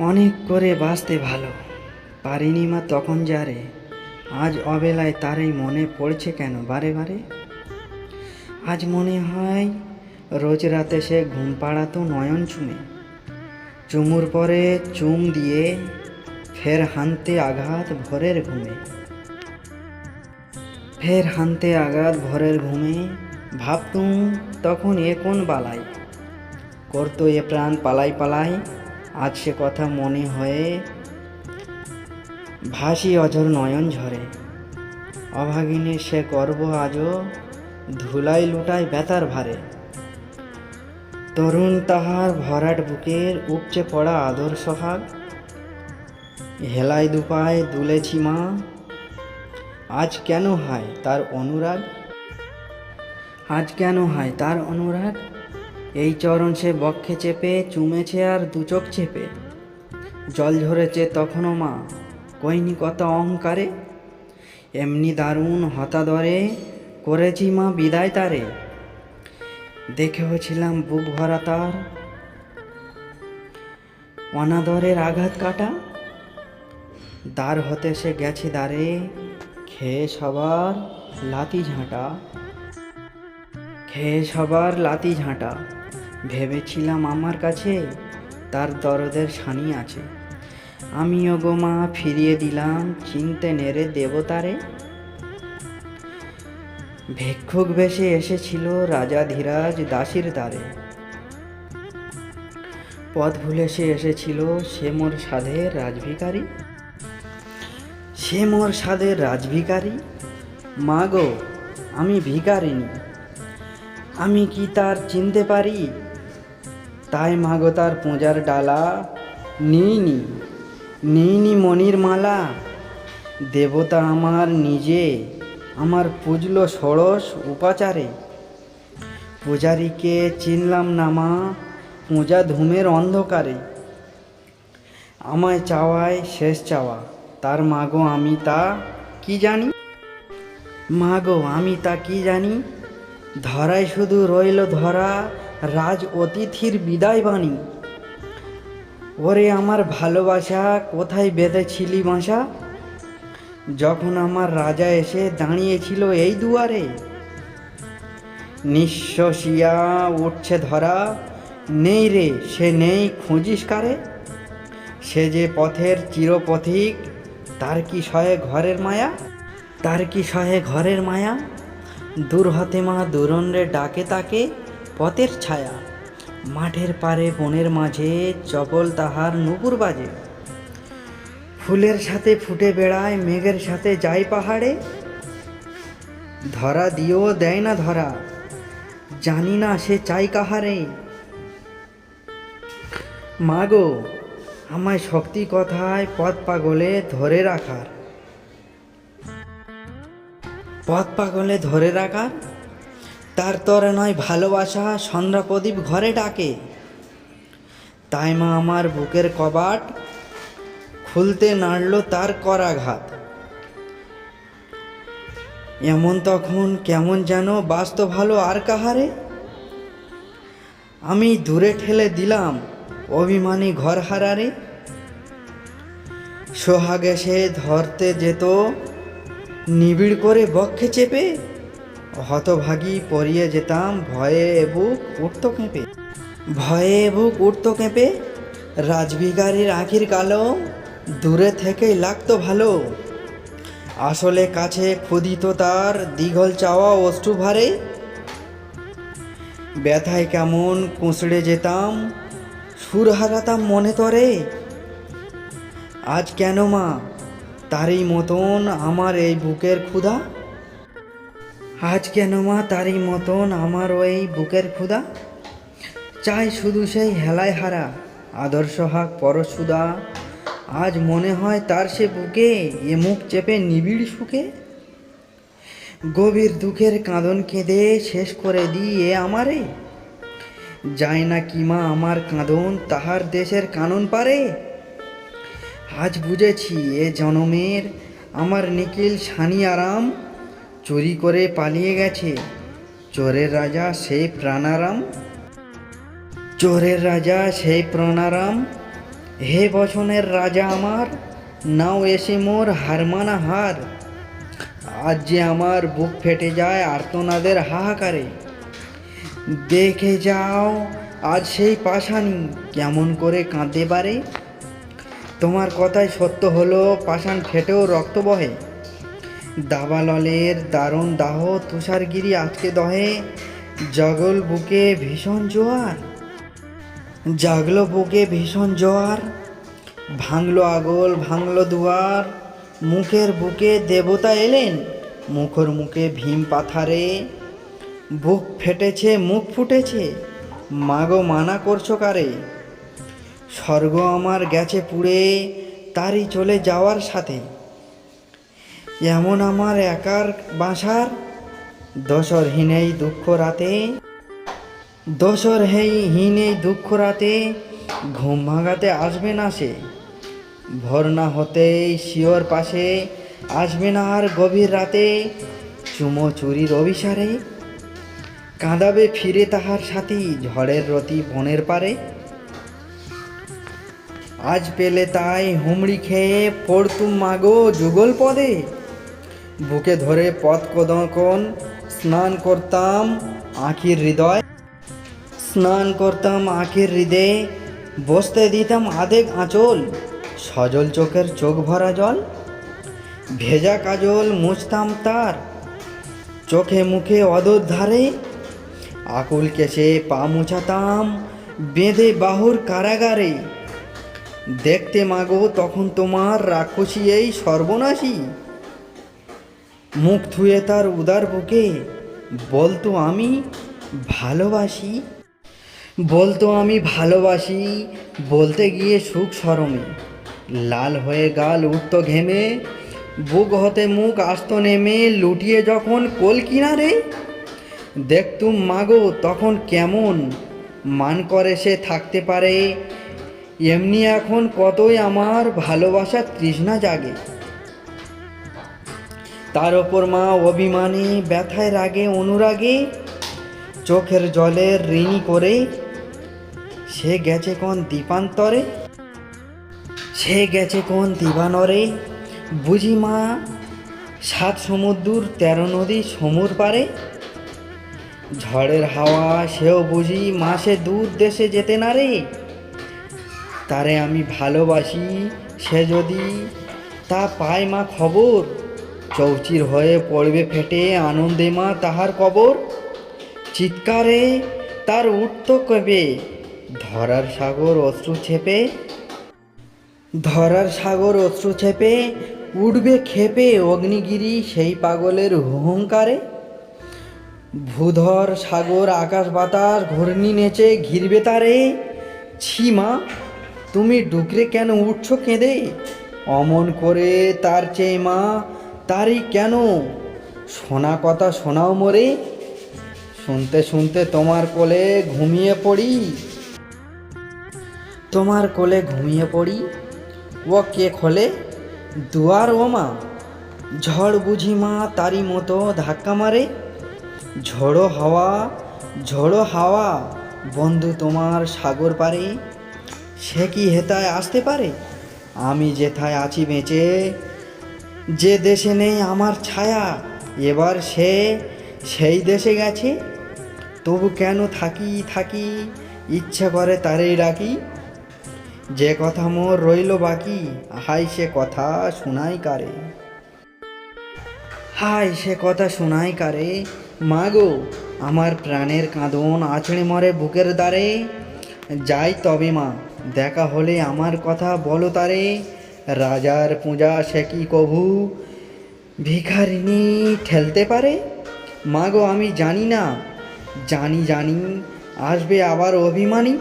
অনেক করে বাঁচতে ভালো। পারিনি মা তখন যারে। আজ অবেলায় তারই মনে পড়ছে কেন বারে বারে? আজ মনে হয় রোজ রাতে সে ঘুম পাড়াতো নয়ন চুমে চুমুর পরে চুম দিয়ে ফের হানতে আঘাত ভোরের ঘুমে। ফের হানতে আঘাত ভোরের ঘুমে, ভাবতুম তখন এ কোন বালাই? করতো এ প্রাণ পালাই পালাই আজ সে কথা মনে হয়ে ভাসি অঝর নয়ন ঝরে। অভাগিনী, সে গর্ব আজও? ধুলাই লুটায় বেতার ভারে। তরুণ তাহার ভরাট বুকের উপচে পড়া আদর সোহাগ। হেলায় দুপায় দুলেছি মা, আজ কেন হয় তার অনুরাগ? আজ কেন হয় তার অনুরাগ? এই চরণ সে বক্ষে চেপে, চুমেছে আর দুচোখ চেপে। জল ঝরেছে তখনও মা, কইনি কত অহংকারে। এমনি দারুণ হতাদরে করেছি মা বিদায় তারে। দেখেওছিলাম বুক ভরা তার। অনাদরের আঘাত কাটা। দ্বার হতে সে গেছে দ্বারে, খেয়ে সবার লাতি ঝাঁটা। খেয়ে সবার লাতি ঝাঁটা। ভেবেছিলাম আমার কাছে তার দরদের সানি আছে। আমিও গো মা ফিরিয়ে দিলাম চিনতে নেড়ে দেবতারে। ভিক্ষুক বেশে এসেছিল রাজা ধীরাজ দাসীর দ্বারে। পথ ভুলে সে এসেছিল সে মোর সাধের রাজভিকারী। সে মোর সাধের রাজভিকারী। মা গো, আমি ভিকারিনী আমি কি তার চিনতে পারি? তাই মাগো তার পূজার ডালা। নিইনি নিইনি মনির মালা। দেবতা আমার নিজে, আমার পুজল ষোড়শ উপাচারে। পূজারীকে চিনলাম না মা, পূজা ধূমের অন্ধকারে। আমায় চাওয়ায় শেষ চাওয়া, তার মাগো আমি তা কি জানি? মাগো আমি তা কি জানি? ধরায় শুধু রইল ধরা, রাজ অতিথির বিদায় বাণী। ওরে আমার ভালোবাসা, কোথায় বেঁধেছিলি বাসা যখন আমার রাজা এসে দাঁড়িয়েছিল এই দুয়ারে নিঃশ্বাসিয়া উঠছে ধরা, নেই রে, সে নেই খুঁজিস কারে? সে যে পথের চিরপথিক, তার কি সহে ঘরের মায়া? তার কি সহে ঘরের মায়া? দূর হতে মা দুরন্ডে ডাকে তাকে পথের ছায়া। মাঠের পারে বনের মাঝে চপল তাহার নুপুর বাজে। ফুলের সাথে ফুটে বেড়ায়, মেঘের সাথে যায় পাহাড়ে। ধরা দিয়েও দেয় না ধরা, জানি না সে চাই কাহারে। মাগো আমায় শক্তি কথায় পথ পাগলে ধরে রাখার। পথ পাগলে ধরে রাখার তার তরে নয় ভালোবাসা, সন্ধ্যা প্রদীপ ঘরে ডাকে। তাই মা আমার বুকের কবাট খুলতে নাড়ল তার করাঘাত। এমন তখন কেমন যেন বাস্ত ভালো আর কাহারে? আমি দূরে ঠেলে দিলাম অভিমানী ঘর হারারে সোহাগে সে ধরতে যেত নিবিড় করে বক্ষে চেপে, হতভাগী পরিয়ে যেতাম ভয়ে বুক উঠত কেঁপে। ভয়ে বুক উঠত কেঁপে রাজবিকারীর আখির কালো, দূরে থেকেই লাগতো ভালো। আসলে কাছে ক্ষুদিত তার দীঘল চাওয়া অষ্টু ভারে ব্যথায় কেমন কুঁচড়ে যেতাম সুর হারাতাম মনে তরে। আজ কেন মা? তারই মতন আমার এই বুকের ক্ষুধা? আজ কেন মা তারই মতন আমার ওই বুকের ক্ষুধা? চাই শুধু সেই হেলায় হারা, আদর্শ হাক পরশুদা। আজ মনে হয় তার সে বুকে এ মুখ চেপে নিবিড় সুখে। গভীর দুঃখের কাঁদন কেঁদে শেষ করে দিই এ আমারে। যায় না কি মা আমার কাঁদন, তাহার দেশের কানন পারে? আজ বুঝেছি এ জনমের আমার নিখিল সানি আরাম। চুরি করে পালিয়ে গেছে। চোরের রাজা সেই প্রাণারাম। চোরের রাজা সেই প্রাণারাম। হে বচনের রাজা আমার, নাও এসে মোর হারমানা হার। আজ যে আমার বুক ফেটে যায় আর্তনাদের হাহাকারে। দেখে যাও আজ সেই পাশানি, কেমন করে কাঁদতে পারে তোমার কথাই সত্য হলো, পাষাণ ফেটেও রক্ত বহে। দাবাললের দারুণ দাহ তুষারগিরি আজকে দহে, জগল বুকে ভীষণ জোয়ার। জাগলো বুকে ভীষণ জোয়ার, ভাঙলো আগল, ভাঙলো দুয়ার। মুখের বুকে দেবতা এলেন, মুখর মুখে ভীম পাথারে। বুক ফেটেছে, মুখ ফুটেছে, মাগো মানা করছ কারে? স্বর্গ আমার গেছে পুড়ে, তারই চলে যাওয়ার সাথে। এমন আমার একার বাসার দশর হীনেই দুঃখ রাতে। দশর হেই হীনেই দুঃখ রাতে, ঘুম ভাঙাতে আসবে না সে। ভোর না হতেই শিওর পাশে আসবে না আর গভীর রাতে। চুমো চুরির অভিসারে, কাঁদাবে ফিরে তাহার সাথী, ঝড়ের রতি বনের পারে। আজ পেলে তাই হুমড়ি খেয়ে পড়তুম মাগো যুগল পদে। বুকে ধরে পথ কদকন স্নান করতাম আখির হৃদয়। স্নান করতাম আখির হৃদয়ে, বসতে দিতাম আধেক আঁচল, সজল চোখের চোখ ভরা জল। ভেজা কাজল মুছতাম তার, চোখে মুখে অদর ধারে। আকুল কেসে পা মুছাতাম, বেঁধে বাহুর কারাগারে। দেখতে মাগো, তখন তোমার রাক্ষসী এই সর্বনাশী। মুখ ধুয়ে তার উদার বুকে বলতো আমি ভালোবাসি। বলতো আমি ভালোবাসি, বলতে গিয়ে সুখ সরমে। লাল হয়ে গাল উঠত ঘেমে, বুক হতে মুখ আসতো নেমে, লুটিয়ে যখন কোল কিনারে। দেখতুম মাগো, তখন কেমন মান করে সে থাকতে পারে এমনি এখন কতই আমার ভালোবাসার তৃষ্ণা জাগে। তার ওপর মা অভিমানে, ব্যথায় রাগে, অনুরাগে, চোখের জলের ঋণী করে, সে গেছে কোন দ্বীপান্তরে সে গেছে কোন দিবানরে? বুঝি মা, সাত সমুদ্র তেরো নদী, সমুর পারে? ঝড়ের হাওয়া, সেও বুঝি মাসে দূর দেশে যেতে না রে? তারে আমি ভালোবাসি, সে যদি তা পায় মা খবর। চৌচির হয়ে পড়বে ফেটে আনন্দে মা তাহার কবর। চিৎকারে তার উঠত কবে ধরার সাগর অশ্রু ছেপে। ধরার সাগর অশ্রু ছেপে, উঠবে খেপে অগ্নিগিরি সেই পাগলের হুহংকারে ভূধর সাগর আকাশ বাতাস ঘূর্ণি নেচে ঘিরবে তারে। ছিমা তুমি ডুকরে কেন উঠছো কেঁদে? অমন করে তার চেয়ে মা, তারই কেন? শোনা কথা শোনাও মরে। শুনতে শুনতে তোমার কোলে ঘুমিয়ে পড়ি। তোমার কোলে ঘুমিয়ে পড়ি? ও কে খোলে? দুয়ার ও মা। ঝড় বুঝি মা তারই মতো ধাক্কা মারে। ঝড়ো হাওয়া ঝড়ো হাওয়া, বন্ধু তোমার সাগর পারে। সে কি হেতায় আসতে পারে? আমি যেথায় আছি বেঁচে, যে দেশে নেই আমার ছায়া, এবার সে সেই দেশে গেছে? তবু কেন থাকি থাকি, ইচ্ছে করে তারেই ডাকি? যে কথা মোর রইল বাকি হাই সে কথা শোনাই কারে? হাই সে কথা শোনাই কারে? মাগো, আমার প্রাণের কাঁদন আছড়ে মরে বুকের দ্বারে। যাই তবে মা দেখা হলে আমার কথা বলো তারে। রাজার পূজা সে কি কভু? ভিখারিনী ঠেলতে পারে? মাগো, আমি জানি না। জানি জানি, আসবে আবার অভিমানী।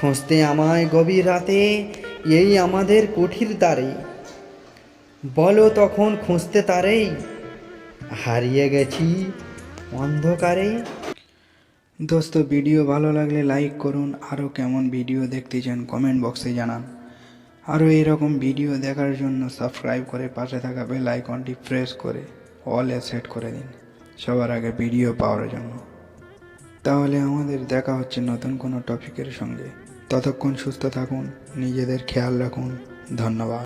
খুঁজতে আমায় গভীর রাতে, এই আমাদের কুঠির দ্বারে। বলো তখন খুঁজতে তারেই। হারিয়ে গেছি অন্ধকারে। দোস্ত, ভিডিও ভালো লাগলে লাইক করুন। আরও কেমন ভিডিও দেখতে চান কমেন্ট বক্সে জানান। আরও এরকম ভিডিও দেখার জন্য সাবস্ক্রাইব করে পাশে থাকা বেল আইকনটি প্রেস করে অলে সেট করে দিন সবার আগে ভিডিও পাওয়ার জন্য। তাহলে আমাদের দেখা হচ্ছে নতুন কোনো টপিকের সঙ্গে। ততক্ষণ সুস্থ থাকুন, নিজেদের খেয়াল রাখুন। ধন্যবাদ।